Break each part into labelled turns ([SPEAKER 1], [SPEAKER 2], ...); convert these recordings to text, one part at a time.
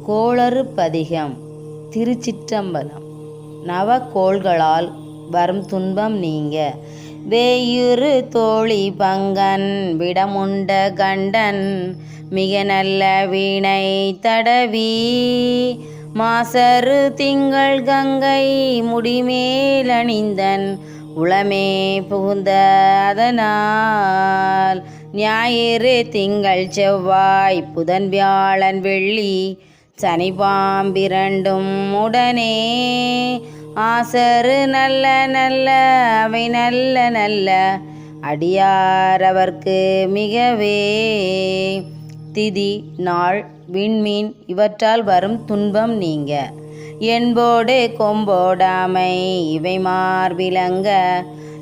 [SPEAKER 1] கோளறு பதிகம் திருச்சிற்றம்பலம். நவக்கோள்களால் வரும் துன்பம் நீங்க. வேயுறு தோழி பங்கன் விடமுண்ட கண்டன் மிக நல்ல வீணை தடவி. மாசரு திங்கள் கங்கை முடிமேலணிந்தன் உளமே புகுந்த அதனால். ஞாயிறு திங்கள் செவ்வாய் புதன் வியாழன் வெள்ளி சனி பாம்பிரண்டும் உடனே ஆசரு நல்ல நல்ல அவை நல்ல நல்ல. அடியார் அவர்க்கு மிகவே. திதி நாள் விண்மீன் இவற்றால் வரும் துன்பம் நீங்க. என்போடு கொம்போடாமை இவை மார்பிலங்க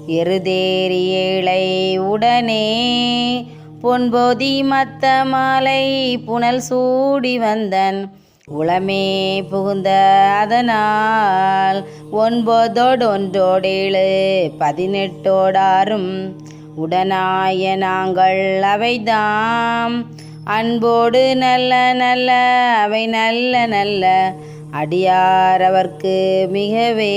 [SPEAKER 1] எருதேறி ஏழை உடனே பொன்போதி மத்த மாலை புனல் சூடி வந்தன். உளமே புகுந்த அதனால் ஒன்பதோடு ஒன்றோடேழு பதினெட்டோடாரும் உடனாய நாங்கள் அவைதாம். அன்போடு நல்ல நல்ல அவை நல்ல நல்ல அடியாரவர்க்கு மிகவே.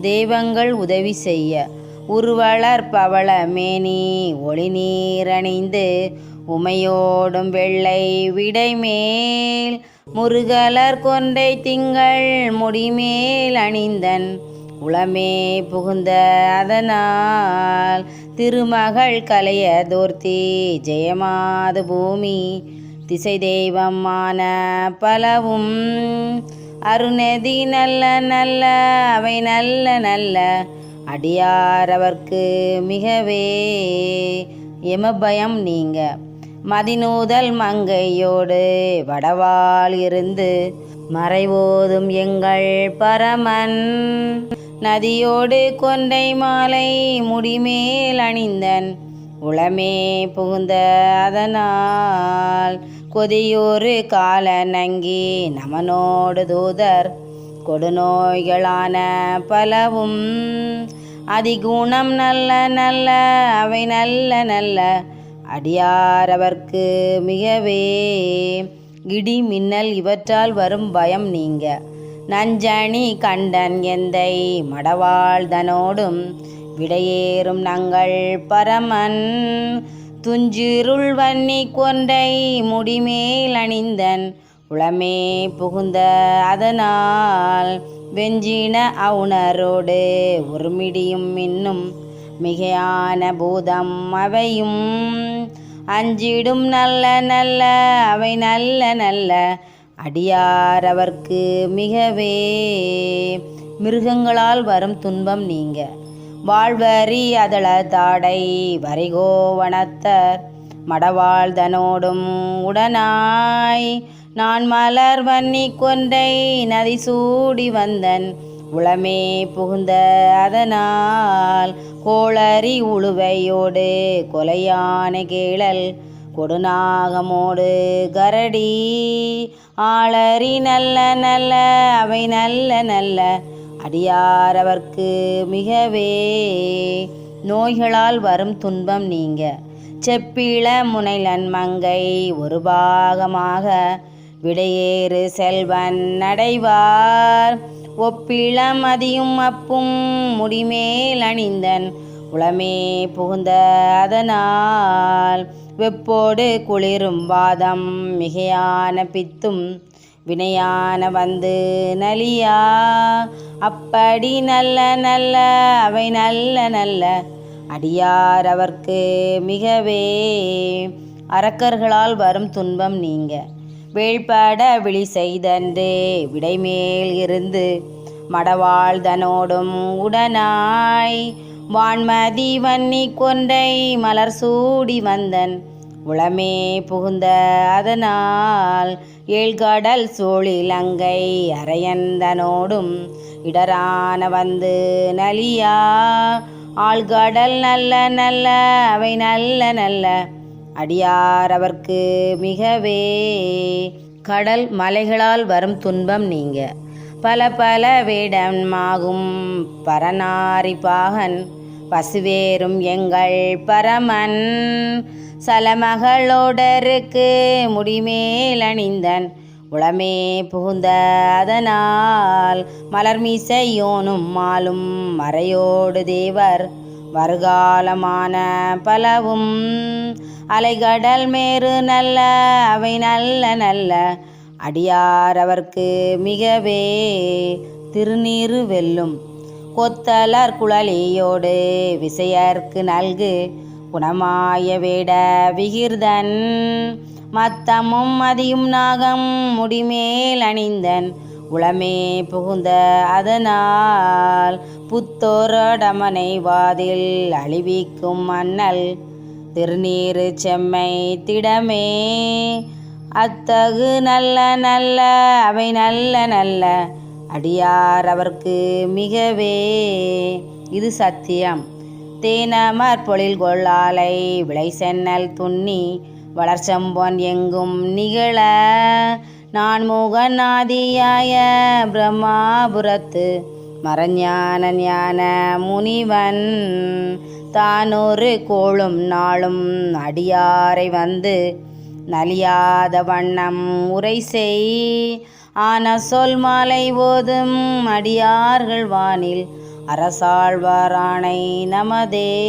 [SPEAKER 1] தெய்வங்கள் உதவி செய்ய உருவளர் பவள மேனி ஒளி நீரணிந்து உமையோடும் வெள்ளை விடைமேல் முருகலர் கொண்டை திங்கள் முடிமேல் அணிந்தன். உளமே புகுந்த அதனால் திருமகள் கலைய தோர்த்தி ஜெயமாது பூமி. திசை தெய்வமான பலவும் அருணதி நல்ல நல்ல அவை நல்ல நல்ல. அடியார் அவர்க்கு மிகவே எமபயம் நீங்க. மதிநூதல் மங்கையோடு வடவால் இருந்து மறைவோதும் எங்கள் பரமன். நதியோடு கொண்டை மாலை முடிமேல் அணிந்தன். உளமே புகுந்த அதனால் கொதியூறு கால நங்கி நமனோடு தூதர். கொடுநோய்களான பலவும் அதிகுணம் நல்ல நல்ல அவை நல்ல நல்ல அடியார் அவர்க்கு மிகவே. இடி மின்னல் இவற்றால் வரும் பயம் நீங்க. நஞ்சணி கண்டன் எந்தை மடவாழ்தனோடும் விடையேறும் நங்கள் பரமன். துஞ்சிருள் வன்னி கொன்றை முடிமேல் அணிந்தன் உளமே புகுந்த அதனால். வெஞ்சின அவுணரோடு உருமிடியும் இன்னும் மிகையான பூதம் அவையும். அஞ்சிடும் நல்ல நல்ல அவை நல்ல நல்ல. அடியார் அவர்க்கு மிகவே. மிருகங்களால் வரும் துன்பம் நீங்க. வாழ்வரி அதள தாடை வரிகோவனத்தர் மடவாழ்தனோடும் உடனாய். நான் மலர் வன்னி கொன்றை நதி சூடி வந்தன். உளமே புகுந்த அதனால் கோளரி உழுவையோடு கொலையான கேளல் கொடுநாகமோடு கரடி ஆளரி நல்ல நல்ல அவை நல்ல நல்ல அடியாரவர்க்கு மிகவே நோய்களால் வரும் துன்பம் நீங்க. செப்பிள முனைலன் மங்கை ஒரு பாகமாக விடையேறு செல்வன் நடைவார் ஒப்பிளம் அதியும் அப்பும் முடிமேல் அணிந்தன். உளமே புகுந்த அதனால் வெப்போடு குளிரும் வாதம் மிகையான பித்தும் வினையான வந்து நலியா. அப்படி நல்ல நல்ல அவை நல்ல நல்ல அடியார் அவர்க்கு மிகவே. அரக்கர்களால் வரும் துன்பம் நீங்க. வேள்பட விழி செய்தன்றே விடைமேல் இருந்து மடவாழ்தனோடும் உடனாய். வான்மதி வன்னி கொன்றை மலர் சூடி வந்தன். உளமே புகுந்த அதனால் ஏழ்கடல் சோழிலங்கை அரையந்தனோடும் இடரான வந்து நலியா. ஆழ்கடல் நல்ல நல்ல அவை நல்ல நல்ல அடியார் அவர்க்கு மிகவே. கடல் மலைகளால் வரும் துன்பம் நீங்க. பல பல வேடமாகும் பரநாரி பாகன். பசுவேறும் எங்கள் பரமன். சலமகளோடருக்கு முடிமேல் அணிந்தன். உளமே புகுந்த அதனால் மலர்மீசையோனும் மாலும் மறையோடு தேவர். வருகாலமான பலவும் அலைகடல் மேறு நல்ல அவை நல்ல நல்ல. அடியார் அவர்க்கு மிகவே திருநீறு வெல்லும். கொத்தலர் குழலியோடு விசையர்க்கு நல்கு. குணமாய வேட விகிர்தன். மத்தமும் மதியும் நாகம் முடிமேல் அணிந்தன். உளமே புகுந்த அதனால் புத்தோரடமனை வாதில் அழிவிக்கும் மன்னல். திருநீறு செம்மை திடமே. அத்தகு நல்ல நல்ல அவை நல்ல நல்ல அடியார் அவர்க்கு மிகவே. இது சத்தியம். தேனமர் பொழில் கொள்ளாலை விளை சென்னல் துண்ணி வளர்ச்சம்பொன் எங்கும் நிகழ. நான் முகநாதியாய பிரம்மாபுரத்து மரஞான ஞான முனிவன். தானொரு கோளும் நாளும் அடியாரை வந்து நலியாத வண்ணம் உரை செய். ஆன சொல் மாலை ஓதும் அடியார்கள் வானில் அரசாழ்வாரானை நமதே.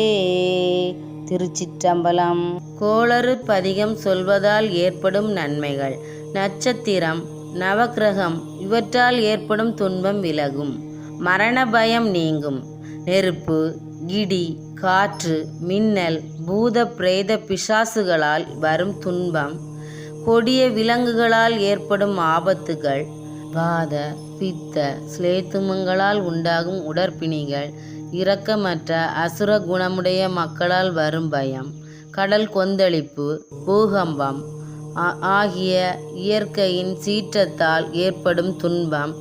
[SPEAKER 1] திருச்சிற்றம்பலம். கோளறு பதிகம் சொல்வதால் ஏற்படும் நன்மைகள். நட்சத்திரம் நவக்கிரகம் இவற்றால் ஏற்படும் துன்பம் விலகும். மரண பயம் நீங்கும். நெருப்பு கிடி காற்று மின்னல் பூத பிரேத பிசாசுகளால் வரும் துன்பம் கொடிய விலங்குகளால் ஏற்படும் ஆபத்துகள் வாத பித்த சிலேத்துமங்களால் உண்டாகும் உடற்பிணிகள் இரக்கமற்ற அசுர குணமுடைய மக்களால் வரும் பயம் கடல் கொந்தளிப்பு பூகம்பம் ஆகிய இயற்கையின் சீற்றத்தால் ஏற்படும் துன்பம்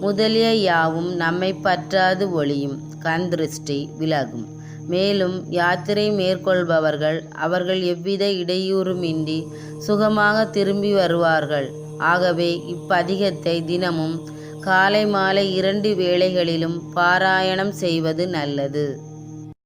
[SPEAKER 1] முதலிய யாவும் நம்மை பற்றாது ஒளியும் கந்திருஷ்டி விலகும். மேலும் யாத்திரை மேற்கொள்பவர்கள் அவர்கள் எவ்வித இடையூறுமின்றி சுகமாக திரும்பி வருவார்கள். ஆகவே இப்பதிகத்தை தினமும் காலை மாலை இரண்டு வேளைகளிலும் பாராயணம் செய்வது நல்லது.